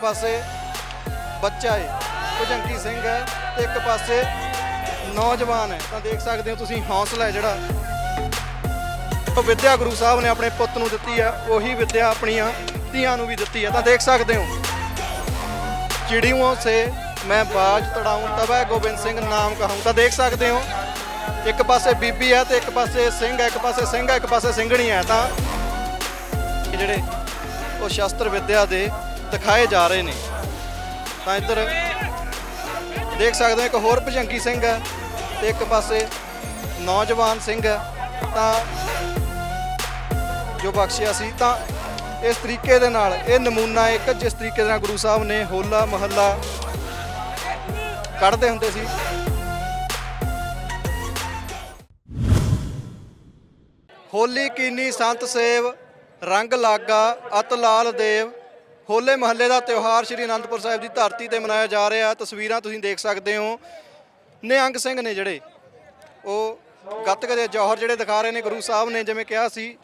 ਪਾਸੇ ਬੱਚਾ ਹੈ ਭੁਜੰਕੀ ਸਿੰਘ ਹੈ ਤੇ ਇੱਕ ਪਾਸੇ ਨੌਜਵਾਨ ਹੈ। ਤਾਂ ਦੇਖ ਸਕਦੇ ਹੋ ਤੁਸੀਂ ਹੌਸਲਾ ਹੈ ਜਿਹੜਾ। ਉਹ ਵਿਦਿਆ ਗੁਰੂ ਸਾਹਿਬ ਨੇ ਆਪਣੇ ਪੁੱਤ ਨੂੰ ਦਿੱਤੀ ਆ, ਉਹੀ ਵਿਦਿਆ ਆਪਣੀਆਂ ਧੀਆਂ ਨੂੰ ਵੀ ਦਿੱਤੀ ਹੈ ਤਾਂ ਦੇਖ ਸਕਦੇ ਹੋ ਚਿੜੀਆਂ ਸੇ ਮੈਂ ਬਾਜ ਤੜਾਉਂ ਤਬੈ ਗੋਬਿੰਦ ਸਿੰਘ ਨਾਮ ਕਹਾਉਂ ਤਾਂ ਦੇਖ ਸਕਦੇ ਹੋ, ਇੱਕ ਪਾਸੇ ਬੀਬੀ ਹੈ ਤੇ ਇੱਕ ਪਾਸੇ ਸਿੰਘ ਹੈ, ਇੱਕ ਪਾਸੇ ਸਿੰਘ ਹੈ, ਇੱਕ ਪਾਸੇ ਸਿੰਘਣੀ ਹੈ। ਤਾਂ ਜਿਹੜੇ ਉਹ ਸ਼ਾਸਤਰ ਵਿਦਿਆ ਦੇ ਦਿਖਾਏ ਜਾ ਰਹੇ ਨੇ। ਤਾਂ ਇੱਧਰ ਦੇਖ ਸਕਦੇ ਹੋ, ਇੱਕ ਹੋਰ ਭਜੰਗੀ ਸਿੰਘ ਹੈ ਤੇ ਇੱਕ ਪਾਸੇ ਨੌਜਵਾਨ ਸਿੰਘ ਹੈ। ਤਾਂ ਜੋ ਬਖਸ਼ਿਆ ਸੀ, ਤਾਂ ਇਸ ਤਰੀਕੇ ਦੇ ਨਾਲ ਇਹ ਨਮੂਨਾ ਇੱਕ ਜਿਸ ਤਰੀਕੇ ਦੇ ਨਾਲ ਗੁਰੂ ਸਾਹਿਬ ਨੇ ਹੋਲਾ ਮਹੱਲਾ ਕੱਢਦੇ ਹੁੰਦੇ ਸੀ। ਹੋਲੀ ਕੀਨੀ ਸੰਤ ਸੇਵ, ਰੰਗ ਲਾਗਾ ਅਤ ਲਾਲ ਦੇਵ ਹੋਲੇ ਮਹੱਲੇ ਦਾ ਤਿਉਹਾਰ ਸ੍ਰੀ ਅਨੰਦਪੁਰ ਸਾਹਿਬ ਦੀ ਧਰਤੀ ਤੇ ਮਨਾਇਆ ਜਾ ਰਿਹਾ ਤਸਵੀਰਾਂ ਤੁਸੀਂ ਦੇਖ ਸਕਦੇ ਹੋ। ਨਿਹੰਗ ਸਿੰਘ ਨੇ ਜਿਹੜੇ ਉਹ ਗੱਤਕ ਦੇ ਜੋਹਰ ਜਿਹੜੇ ਦਿਖਾ ਰਹੇ ਨੇ, ਗੁਰੂ ਸਾਹਿਬ ਨੇ ਜਿਵੇਂ ਕਿਹਾ ਸੀ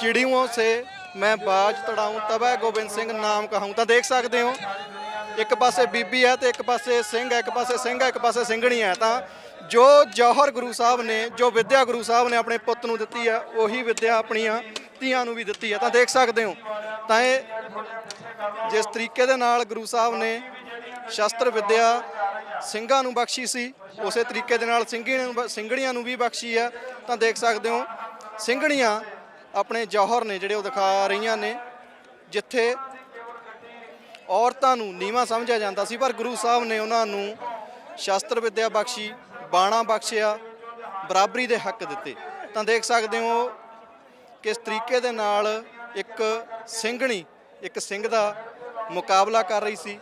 ਚਿੜੀਆਂ ਸੇ ਮੈਂ ਬਾਜ ਤੜਾਉਂ ਤਬੈ ਗੋਬਿੰਦ ਸਿੰਘ ਨਾਮ ਕਹਾਉਂ ਤਾਂ ਦੇਖ ਸਕਦੇ ਹੋ, ਇੱਕ ਪਾਸੇ ਬੀਬੀ ਹੈ ਤੇ ਇੱਕ ਪਾਸੇ ਸਿੰਘ ਹੈ, ਇੱਕ ਪਾਸੇ ਸਿੰਘ ਹੈ, ਇੱਕ ਪਾਸੇ ਸਿੰਘਣੀ ਹੈ। ਤਾਂ ਜੋ ਜੌਹਰ ਗੁਰੂ ਸਾਹਿਬ ਨੇ, ਜੋ ਵਿਦਿਆ ਗੁਰੂ ਸਾਹਿਬ ਨੇ ਆਪਣੇ ਪੁੱਤ ਨੂੰ ਦਿੱਤੀ ਹੈ, ਉਹੀ ਵਿਦਿਆ ਆਪਣੀਆਂ ਧੀਆਂ ਨੂੰ ਵੀ ਦਿੱਤੀ ਹੈ। ਤਾਂ ਦੇਖ ਸਕਦੇ ਹੋ ਤਾਂ ਇਹ ਜਿਸ ਤਰੀਕੇ ਦੇ ਨਾਲ ਗੁਰੂ ਸਾਹਿਬ ਨੇ ਸ਼ਸਤਰ ਵਿੱਦਿਆ ਸਿੰਘਾਂ ਨੂੰ ਬਖਸ਼ੀ ਸੀ, ਉਸੇ ਤਰੀਕੇ ਦੇ ਨਾਲ ਸਿੰਘੀਆਂ ਨੂੰ ਬ- ਸਿੰਘਣੀਆਂ ਨੂੰ ਵੀ ਬਖਸ਼ੀ ਹੈ, ਤਾਂ ਦੇਖ ਸਕਦੇ ਹੋ ਸਿੰਘਣੀਆਂ ਆਪਣੇ ਜੌਹਰ ਨੇ ਜਿਹੜੇ ਉਹ ਦਿਖਾ ਰਹੀਆਂ ਨੇ, ਜਿੱਥੇ ਔਰਤਾਂ ਨੂੰ ਨੀਵਾਂ ਸਮਝਿਆ ਜਾਂਦਾ ਸੀ, ਪਰ ਗੁਰੂ ਸਾਹਿਬ ਨੇ ਉਹਨਾਂ ਨੂੰ ਸ਼ਸਤਰ ਵਿੱਦਿਆ ਬਖਸ਼ੀ, ਬਾਣਾ ਬਖਸ਼ਿਆ, ਬਰਾਬਰੀ ਦੇ ਹੱਕ ਦਿੱਤੇ। ਤਾਂ ਦੇਖ ਸਕਦੇ ਹੋ ਕਿਸ ਤਰੀਕੇ ਦੇ ਨਾਲ ਇੱਕ ਸਿੰਘਣੀ, ਇੱਕ ਸਿੰਘ ਦਾ ਮੁਕਾਬਲਾ ਕਰ ਰਹੀ ਸੀ।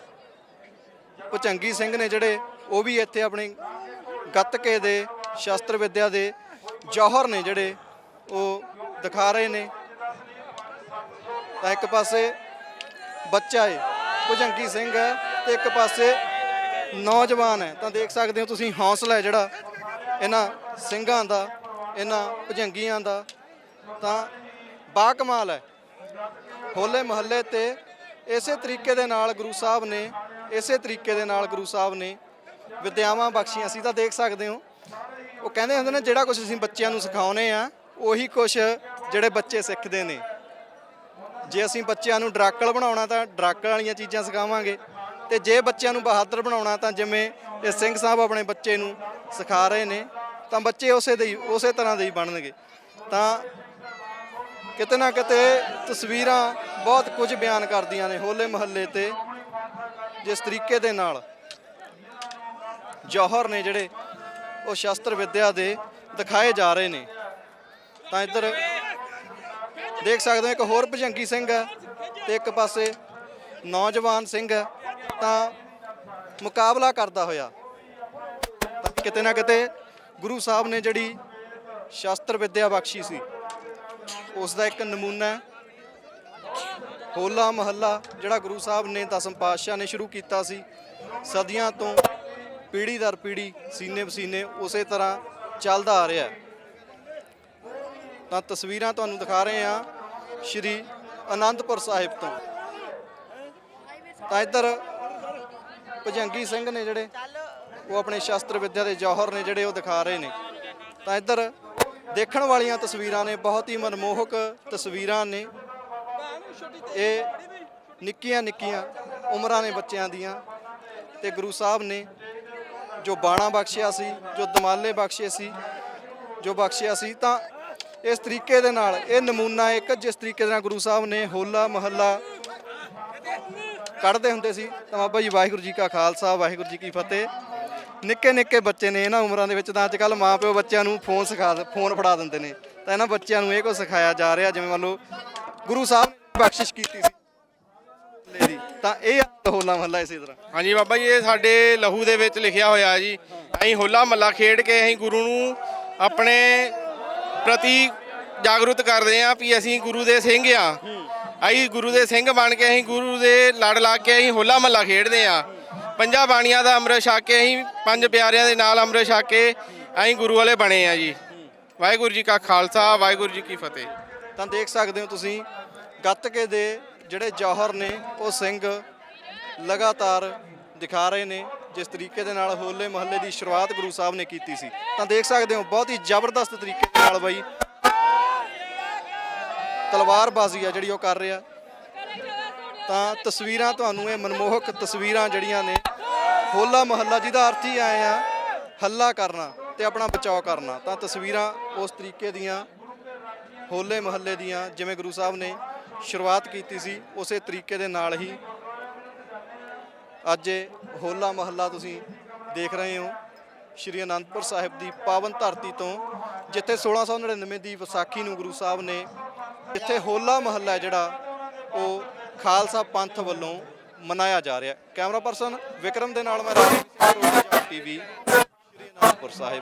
ਭੁਚੰਗੀ ਸਿੰਘ ਨੇ ਜਿਹੜੇ, ਉਹ ਵੀ ਇੱਥੇ ਆਪਣੇ ਗੱਤਕੇ ਦੇ ਸ਼ਸਤਰ ਵਿਦਿਆ ਦੇ ਜੌਹਰ ਨੇ ਜਿਹੜੇ, ਉਹ ਦਿਖਾ ਰਹੇ ਨੇ। ਤਾਂ ਇੱਕ ਪਾਸੇ ਬੱਚਾ ਹੈ ਭੁਜੰਗੀ ਸਿੰਘ ਹੈ ਤੇ ਇੱਕ ਪਾਸੇ ਨੌਜਵਾਨ ਹੈ। ਤਾਂ ਦੇਖ ਸਕਦੇ ਹੋ ਤੁਸੀਂ ਹੌਸਲਾ ਹੈ ਜਿਹੜਾ ਇਹਨਾਂ ਸਿੰਘਾਂ ਦਾ, ਇਹਨਾਂ ਭੁਜੰਗੀਆਂ ਦਾ। ਤਾਂ ਬਾ ਕਮਾਲ ਹੈ। ਹੋਲੇ ਮਹੱਲੇ ਤੇ ਇਸੇ ਤਰੀਕੇ ਦੇ ਨਾਲ ਗੁਰੂ ਸਾਹਿਬ ਨੇ, ਇਸੇ ਤਰੀਕੇ ਦੇ ਨਾਲ ਗੁਰੂ ਸਾਹਿਬ ਨੇ ਵਿਦਿਆਵਾਂ ਬਖਸ਼ੀਆਂ। ਸੀ ਤਾਂ ਦੇਖ ਸਕਦੇ ਹੋ। ਉਹ ਕਹਿੰਦੇ ਹੁੰਦੇ ਨੇ, ਜਿਹੜਾ ਕੁਝ ਅਸੀਂ ਬੱਚਿਆਂ ਨੂੰ ਸਿਖਾਉਨੇ ਆ, ਉਹੀ ਕੁਝ ਜਿਹੜੇ ਬੱਚੇ ਸਿੱਖਦੇ ਨੇ। ਜੇ ਅਸੀਂ ਬੱਚਿਆਂ ਨੂੰ ਡਰਾਕਲ ਬਣਾਉਣਾ ਤਾਂ ਡਰਾਕਲ ਵਾਲੀਆਂ ਚੀਜ਼ਾਂ ਸਿਖਾਵਾਂਗੇ ਤੇ ਜੇ ਬੱਚਿਆਂ ਨੂੰ ਬਹਾਦਰ ਬਣਾਉਣਾ ਤਾਂ ਜਿਵੇਂ ਇਹ ਸਿੰਘ ਸਾਹਿਬ ਆਪਣੇ ਬੱਚੇ ਨੂੰ ਸਿਖਾ ਰਹੇ ਨੇ, ਤਾਂ ਬੱਚੇ ਉਸੇ ਦੇ ਹੀ, ਉਸੇ ਤਰ੍ਹਾਂ ਦੇ ਹੀ ਬਣਨਗੇ। ਤਾਂ ਕਿਤੇ ਨਾ ਕਿਤੇ ਤਸਵੀਰਾਂ ਬਹੁਤ ਕੁਝ ਬਿਆਨ ਕਰਦੀਆਂ ਨੇ ਹੋਲੇ ਮਹੱਲੇ ਤੇ, ਜਿਸ ਤਰੀਕੇ ਦੇ ਨਾਲ ਜੌਹਰ ਨੇ ਜਿਹੜੇ ਉਹ ਸ਼ਸਤਰ ਵਿਦਿਆ ਦੇ ਦਿਖਾਏ ਜਾ ਰਹੇ ਨੇ। ਤਾਂ ਇੱਧਰ ਦੇਖ ਸਕਦੇ ਹੋ ਇੱਕ ਹੋਰ ਭਜੰਗੀ ਸਿੰਘ ਹੈ ਤੇ ਇੱਕ ਪਾਸੇ ਨੌਜਵਾਨ ਸਿੰਘ ਹੈ, ਤਾਂ ਮੁਕਾਬਲਾ ਕਰਦਾ ਹੋਇਆ। ਕਿਤੇ ਨਾ ਕਿਤੇ ਗੁਰੂ ਸਾਹਿਬ ਨੇ ਜਿਹੜੀ ਸ਼ਸਤਰ ਵਿਦਿਆ ਬਖਸ਼ੀ ਸੀ। ਉਸ ਦਾ ਇੱਕ ਨਮੂਨਾ ਹੈ। ਹੋਲਾ ਮਹੱਲਾ, ਜਿਹੜਾ ਗੁਰੂ ਸਾਹਿਬ ਨੇ ਦਸਮ ਪਾਤਸ਼ਾਹ ਨੇ ਸ਼ੁਰੂ ਕੀਤਾ ਸੀ। ਸਦੀਆਂ ਤੋਂ ਪੀੜ੍ਹੀ ਦਰ ਪੀੜ੍ਹੀ, ਸੀਨੇ ਵਸੀਨੇ ਉਸੇ ਤਰ੍ਹਾਂ ਚੱਲਦਾ ਆ ਰਿਹਾ ਤਾਂ ਤਸਵੀਰਾਂ ਤੁਹਾਨੂੰ ਦਿਖਾ ਰਹੇ ਹਾਂ ਸ਼੍ਰੀ ਅਨੰਦਪੁਰ ਸਾਹਿਬ ਤੋਂ। ਤਾਂ ਇੱਧਰ ਭਜੰਗੀ ਸਿੰਘ ਨੇ ਜਿਹੜੇ, ਉਹ ਆਪਣੇ ਸ਼ਸਤਰ ਵਿੱਦਿਆ ਦੇ ਜੌਹਰ ਨੇ ਜਿਹੜੇ, ਉਹ ਦਿਖਾ ਰਹੇ ਨੇ। ਤਾਂ ਇੱਧਰ ਦੇਖਣ ਵਾਲੀਆਂ ਤਸਵੀਰਾਂ ਨੇ, ਬਹੁਤ ਹੀ ਮਨਮੋਹਕ ਤਸਵੀਰਾਂ ਨੇ। ਇਹ ਨਿੱਕੀਆਂ ਨਿੱਕੀਆਂ ਉਮਰਾਂ ਨੇ ਬੱਚਿਆਂ ਦੀਆਂ ਤੇ ਗੁਰੂ ਸਾਹਿਬ ਨੇ, ਜੋ ਬਾਣਾ ਬਖਸ਼ਿਆ ਸੀ, ਜੋ ਦਮਾਲੇ ਬਖਸ਼ੇ ਸੀ, ਜੋ ਬਖਸ਼ਿਆ ਸੀ, ਤਾਂ ਇਸ ਤਰੀਕੇ ਦੇ ਨਾਲ ਇਹ ਨਮੂਨਾ ਇੱਕ ਜਿਸ ਤਰੀਕੇ ਦੇ ਨਾਲ ਗੁਰੂ ਸਾਹਿਬ ਨੇ ਹੋਲਾ ਮਹੱਲਾ ਕੱਢਦੇ ਹੁੰਦੇ ਸੀ। ਤਾਂ ਬਾਬਾ ਜੀ ਵਾਹਿਗੁਰੂ ਜੀ ਕਾ ਖਾਲਸਾ, ਵਾਹਿਗੁਰੂ ਜੀ ਕੀ ਫਤਿਹ। ਨਿੱਕੇ ਨਿੱਕੇ ਬੱਚੇ ਨੇ ਇਹਨਾਂ ਉਮਰਾਂ ਦੇ ਵਿੱਚ ਤਾਂ ਅੱਜ ਕੱਲ ਮਾਪਿਓ ਬੱਚਿਆਂ ਨੂੰ ਫੋਨ ਸਿਖਾ ਫੋਨ ਫੜਾ ਦਿੰਦੇ ਨੇ। ਤਾਂ ਇਹਨਾਂ ਬੱਚਿਆਂ ਨੂੰ ਇਹ ਕੁਝ ਸਿਖਾਇਆ ਜਾ ਰਿਹਾ, ਜਿਵੇਂ ਮੰਨ ਲਓ ਗੁਰੂ ਸਾਹਿਬ ਨੇ ਬਖਸ਼ਿਸ਼ ਕੀਤੀ ਸੀ। ਲੈ ਤਾਂ ਇਹ ਹੋਲਾ ਮਹੱਲਾ ਇਸੇ ਤਰ੍ਹਾਂ। ਹਾਂਜੀ ਬਾਬਾ ਜੀ, ਇਹ ਸਾਡੇ ਲਹੂ ਦੇ ਵਿੱਚ ਲਿਖਿਆ ਹੋਇਆ ਜੀ। ਅਸੀਂ ਹੋਲਾ ਮਹੱਲਾ ਖੇਡ ਕੇ ਅਸੀਂ ਗੁਰੂ ਨੂੰ ਆਪਣੇ ਪ੍ਰਤੀ ਜਾਗਰੂਕ ਕਰਦੇ ਆਂ ਵੀ ਅਸੀਂ ਗੁਰੂ ਦੇ ਸਿੰਘ ਆ ਅਸੀਂ ਗੁਰੂ ਦੇ ਸਿੰਘ ਬਣ ਕੇ ਅਸੀਂ ਗੁਰੂ ਦੇ ਲੜ ਲਾ ਕੇ ਅਸੀਂ ਹੋਲਾ ਮਹੱਲਾ ਖੇਡਦੇ ਆਂ ਪੰਜਾਂ ਬਾਣੀਆਂ ਦਾ ਅੰਮ੍ਰਿਤ ਛਕ ਕੇ ਅਸੀਂ ਪੰਜ ਪਿਆਰਿਆਂ ਦੇ ਨਾਲ ਅੰਮ੍ਰਿਤ ਛਕ ਕੇ ਅਸੀਂ ਗੁਰੂ ਵਾਲੇ ਬਣੇ ਆ ਜੀ। ਵਾਹਿਗੁਰੂ ਜੀ ਕਾ ਖਾਲਸਾ, ਵਾਹਿਗੁਰੂ ਜੀ ਕੀ ਫਤਿਹ। ਤਾਂ ਦੇਖ ਸਕਦੇ ਹੋ ਤੁਸੀਂ ਗੱਤਕੇ ਦੇ ਜਿਹੜੇ ਜੌਹਰ ਨੇ, ਉਹ ਸਿੰਘ ਲਗਾਤਾਰ ਦਿਖਾ ਰਹੇ ਨੇ, ਜਿਸ ਤਰੀਕੇ ਦੇ ਨਾਲ ਹੋਲੇ ਮਹੱਲੇ ਦੀ ਸ਼ੁਰੂਆਤ ਗੁਰੂ ਸਾਹਿਬ ਨੇ ਕੀਤੀ ਸੀ। ਤਾਂ ਦੇਖ ਸਕਦੇ ਹੋ, ਬਹੁਤ ਹੀ ਜ਼ਬਰਦਸਤ ਤਰੀਕੇ ਦੇ ਨਾਲ ਬਾਈ ਤਲਵਾਰਬਾਜ਼ੀ ਆ ਜਿਹੜੀ ਉਹ ਕਰ ਰਿਹਾ। ਤਾਂ ਤਸਵੀਰਾਂ ਤੁਹਾਨੂੰ ਇਹ ਮਨਮੋਹਕ ਤਸਵੀਰਾਂ ਜਿਹੜੀਆਂ ਨੇ, ਹੋਲਾ ਮਹੱਲਾ ਜਿਹਦਾ ਅਰਥ ਹੀ ਆਏ ਆ, ਹੱਲਾ ਕਰਨਾ ਤੇ ਆਪਣਾ ਬਚਾਅ ਕਰਨਾ। ਤਾਂ ਤਸਵੀਰਾਂ ਉਸ ਤਰੀਕੇ ਦੀਆਂ, ਹੋਲੇ ਮਹੱਲੇ ਦੀਆਂ, ਜਿਵੇਂ ਗੁਰੂ ਸਾਹਿਬ ਨੇ ਸ਼ੁਰੂਆਤ ਕੀਤੀ ਸੀ, ਉਸੇ ਤਰੀਕੇ ਦੇ ਨਾਲ ਹੀ ਅੱਜ ਹੋਲਾ ਮਹੱਲਾ ਤੁਸੀਂ ਦੇਖ ਰਹੇ ਹੋ, ਸ਼੍ਰੀ ਅਨੰਦਪੁਰ ਸਾਹਿਬ ਦੀ ਪਾਵਨ ਧਰਤੀ ਤੋਂ, ਜਿੱਥੇ 1699 ਦੀ ਵਿਸਾਖੀ ਨੂੰ ਗੁਰੂ ਸਾਹਿਬ ਨੇ, ਜਿੱਥੇ ਹੋਲਾ ਮਹੱਲਾ ਜਿਹੜਾ, ਉਹ ਖਾਲਸਾ ਪੰਥ ਵੱਲੋਂ ਮਨਾਇਆ ਜਾ ਰਿਹਾ ਹੈ। ਕੈਮਰਾ ਪਰਸਨ ਵਿਕਰਮ ਦੇ ਨਾਲ ਮੈਂ ਰਾਜੀਵ ਸਿੰਘ ਟੀਵੀ ਸ਼੍ਰੀ ਅਨੰਦਪੁਰ ਸਾਹਿਬ